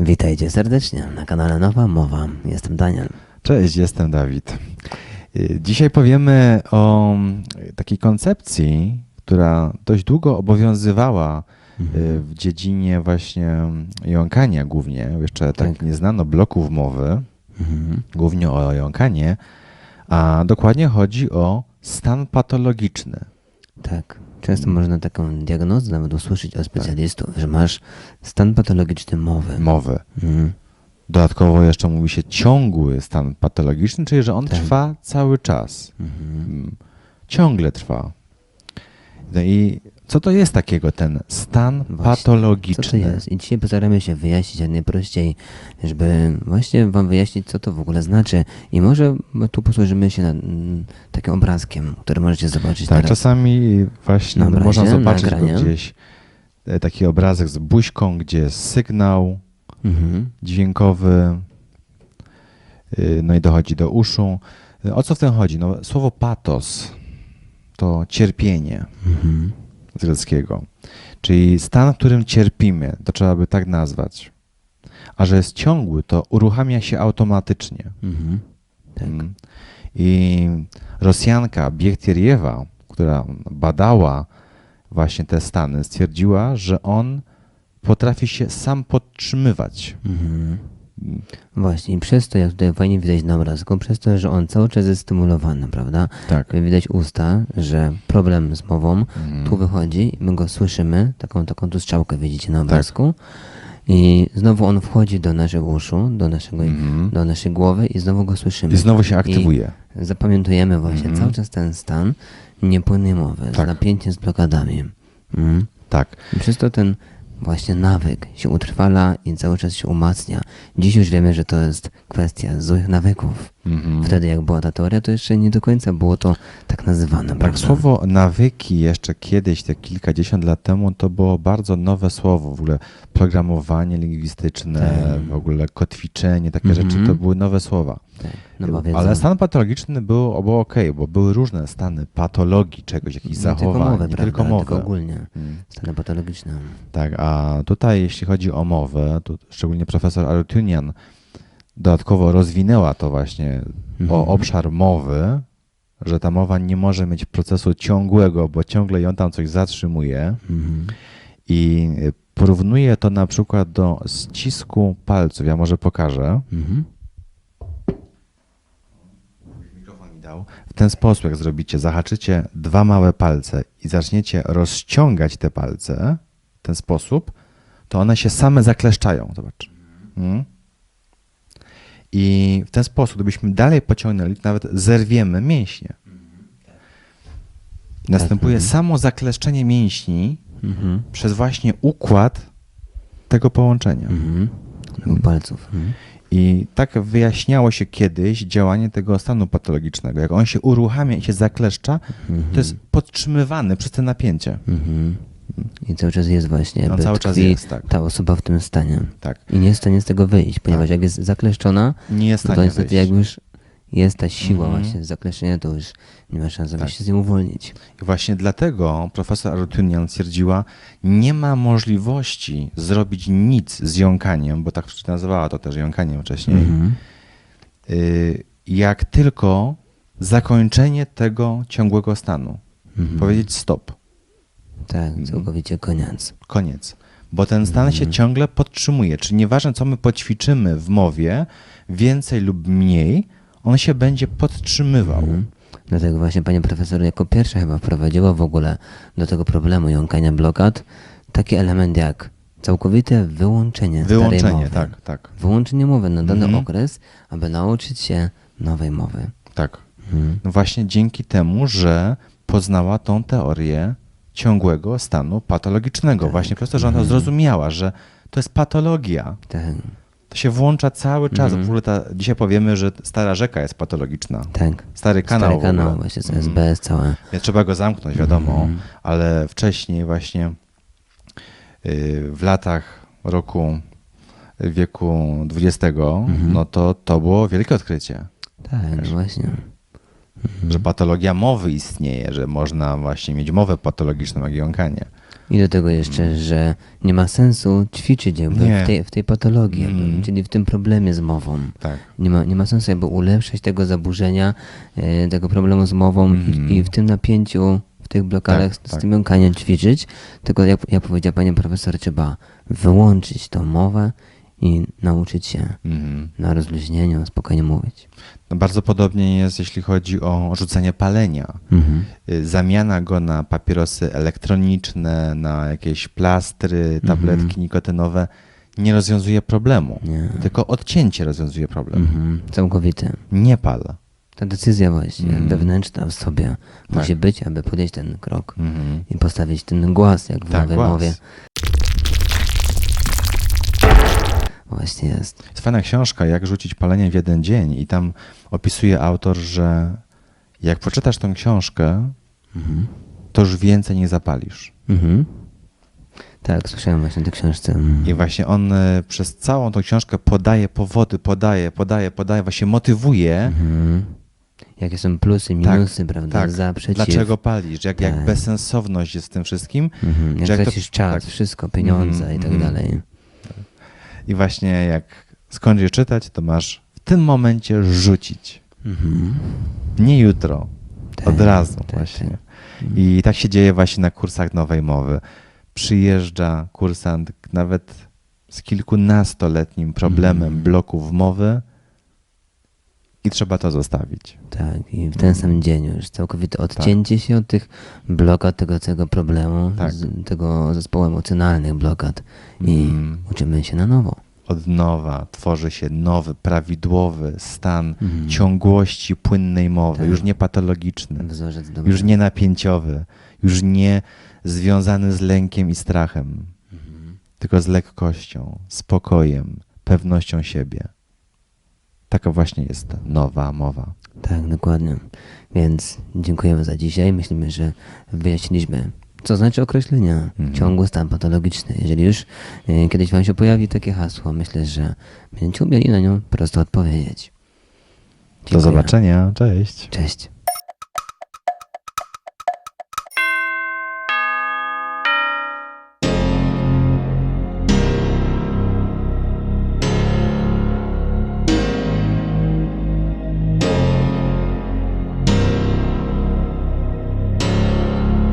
Witajcie serdecznie na kanale Nowa Mowa. Jestem Daniel. Cześć, jestem Dawid. Y, Dzisiaj powiemy o takiej koncepcji, która dość długo obowiązywała y, w dziedzinie właśnie jąkania głównie. Jeszcze tak, Tak. nie znano bloków mowy, Mhm. głównie o jąkanie, a dokładnie chodzi o stan patologiczny. Tak. Często można taką diagnozę nawet usłyszeć od specjalistów, że masz stan patologiczny mowy. Mowy. Mhm. Dodatkowo jeszcze mówi się ciągły stan patologiczny, czyli że on Tak. trwa cały czas. Mhm. Mm, ciągle trwa. No i co to jest takiego ten stan Właśnie. patologiczny? Co to jest? I dzisiaj postaramy się wyjaśnić jak najprościej, żeby właśnie wam wyjaśnić, co to w ogóle znaczy. I może tu posłużymy się na, mm, takim obrazkiem, który możecie zobaczyć Tak, teraz. czasami właśnie no, obrazie, można zobaczyć gdzieś e, taki obrazek z buźką, gdzie jest sygnał Mhm. dźwiękowy, y, no i dochodzi do uszu. Y, O co w tym chodzi? No, słowo patos to cierpienie Mhm. z greckiego, czyli stan, w którym cierpimy, to trzeba by tak nazwać. A że jest ciągły, to uruchamia się automatycznie. Mhm. Tak. Mm. I Rosjanka Biechteriewa, która badała właśnie te stany, stwierdziła, że on potrafi się sam podtrzymywać. Mhm. Właśnie, i przez to, jak tutaj fajnie widać na obrazku, przez to, że on cały czas jest stymulowany, prawda? Tak. Widać usta, że problem z mową Mhm. tu wychodzi, my go słyszymy, taką, taką tu strzałkę widzicie Tak. na obrazku. I znowu on wchodzi do naszych uszu, do, naszego, Mhm. do naszej głowy i znowu go słyszymy. I znowu się aktywuje. I zapamiętujemy właśnie Mhm. cały czas ten stan niepłynnej mowy, Tak. z napięciem, z blokadami. Mhm. Tak. I przez to ten właśnie nawyk się utrwala i cały czas się umacnia. Dziś już wiemy, że to jest kwestia złych nawyków. Mhm. Wtedy jak była ta teoria, to jeszcze nie do końca było to tak nazywane. Tak, prawda? słowo nawyki jeszcze kiedyś, te kilkadziesiąt lat temu, to było bardzo nowe słowo. W ogóle programowanie lingwistyczne, Tak. w ogóle kotwiczenie, takie Mhm. rzeczy, to były nowe słowa. No Ale stan patologiczny był, było ok, bo były różne stany patologii czegoś, jakichś zachowań, tylko mowy, nie prawda? tylko mowy. Tylko ogólnie. Mm. Stany patologiczne. Tak, a tutaj jeśli chodzi o mowę, to szczególnie profesor Arutunian dodatkowo rozwinęła to właśnie Mhm. o obszar mowy, że ta mowa nie może mieć procesu ciągłego, bo ciągle ją tam coś zatrzymuje Mhm. i porównuje to na przykład do ścisku palców. Ja może pokażę. Mhm. Dał. W ten sposób, jak zrobicie, zahaczycie dwa małe palce i zaczniecie rozciągać te palce w ten sposób, to one się same zakleszczają. Zobacz. Mm. I w ten sposób, gdybyśmy dalej pociągnęli, to nawet zerwiemy mięśnie. Następuje mhm. samo zakleszczenie mięśni Mhm. przez właśnie układ tego połączenia. Mhm. Tego palców. Mhm. I tak wyjaśniało się kiedyś działanie tego stanu patologicznego. Jak on się uruchamia i się zakleszcza, to jest podtrzymywany przez te napięcie. Mhm. I cały czas jest właśnie, No, jakby cały czas jest, tak. ta osoba w tym stanie. Tak. I nie jest w stanie z tego wyjść, ponieważ jak jest zakleszczona, Nie jest no to niestety wyjść. jak już jest ta siła Mhm. właśnie zakleszczenia, to już nie ma szans, aby Tak. się z nią uwolnić. I właśnie dlatego profesor Arutunian stwierdziła, nie ma możliwości zrobić nic z jąkaniem, bo tak nazywała to też jąkaniem wcześniej, Mhm. y, jak tylko zakończenie tego ciągłego stanu. Mhm. Powiedzieć stop. Tak, całkowicie koniec. Koniec. Bo ten stan się ciągle podtrzymuje. Czyli nieważne, co my poćwiczymy w mowie, więcej lub mniej, on się będzie podtrzymywał. Mhm. Dlatego właśnie pani profesor jako pierwsza chyba wprowadziła w ogóle do tego problemu jąkania blokad taki element jak całkowite wyłączenie, starej Wyłączenie, mowy. tak, tak, Wyłączenie mowy na dany Mhm. okres, aby nauczyć się nowej mowy. tak. Mhm. No właśnie dzięki temu, że poznała tą teorię ciągłego stanu patologicznego. Właśnie przez to, że ona zrozumiała, że to jest patologia. Tak, To się włącza cały czas. Mhm. W ogóle ta, dzisiaj powiemy, że stara rzeka jest patologiczna. tak. Stary kanał. Stary kanał właśnie z Mhm. SBS całe. Trzeba go zamknąć, wiadomo, Mhm. ale wcześniej właśnie y, w latach roku wieku XX, Mhm. no to to było wielkie odkrycie, Tak, no właśnie. że patologia mowy istnieje, że można właśnie mieć mowę patologiczną jak jąkanie. I do tego jeszcze, że nie ma sensu ćwiczyć jakby Nie. w tej, w tej patologii, jakby, Mm. czyli w tym problemie z mową. Tak. Nie ma, nie ma sensu jakby ulepszać tego zaburzenia, e, tego problemu z mową Mhm. i, i w tym napięciu, w tych blokadach, Tak, z tak. tym jąkaniem ćwiczyć, tylko jak, jak powiedział pani profesor, trzeba wyłączyć tą mowę i nauczyć się Mhm. na rozluźnieniu spokojnie mówić. No bardzo podobnie jest, jeśli chodzi o rzucenie palenia. Mhm. Y, Zamiana go na papierosy elektroniczne, na jakieś plastry, tabletki nikotynowe nie rozwiązuje problemu. Nie. Tylko odcięcie rozwiązuje problem. Mhm. Całkowite. Nie pal. Ta decyzja właśnie Mhm. wewnętrzna w sobie Tak. musi być, aby podjąć ten krok Mhm. i postawić ten głos, jak w Tak, nowej Właśnie jest. Jest fajna książka, Jak rzucić palenie w jeden dzień i tam opisuje autor, że jak przeczytasz tę książkę, Mhm. to już więcej nie zapalisz. Mhm. Tak, słyszałem właśnie o tej książce. Mhm. I właśnie on y, przez całą tą książkę podaje powody, podaje, podaje, podaje, właśnie motywuje, Mhm. Jakie są plusy, minusy, prawda? tak, Za, przeciw. dlaczego palisz, jak, jak Tak. bezsensowność jest w tym wszystkim. Mhm. Jak jak to- tracisz czas, tak. wszystko, pieniądze Mhm, i tak mhm. dalej. I właśnie jak skończysz czytać, to masz w tym momencie rzucić. Mhm. Nie jutro, Tak, od razu tak, właśnie. tak. I tak się dzieje właśnie na kursach nowej mowy. Przyjeżdża kursant nawet z kilkunastoletnim problemem Mhm. bloków mowy i trzeba to zostawić. Tak, i w ten sam dzień już całkowite odcięcie się od tych blokad, tego całego problemu, Tak. z, tego zespołu emocjonalnych blokad i Mm. uczymy się na nowo. Od nowa tworzy się nowy, prawidłowy stan Mhm. ciągłości płynnej mowy, Tak. już nie patologiczny, już nie napięciowy, już nie związany z lękiem i strachem, Mhm. tylko z lekkością, spokojem, pewnością siebie. Taka właśnie jest nowa mowa. Tak, dokładnie. Więc dziękujemy za dzisiaj. Myślimy, że wyjaśniliśmy, co znaczy określenie Mhm. ciągły stan patologiczny. Jeżeli już e, kiedyś Wam się pojawi takie hasło, myślę, że będziecie umieli na nią po prostu odpowiedzieć. Do Dziękuję. zobaczenia, cześć. Cześć.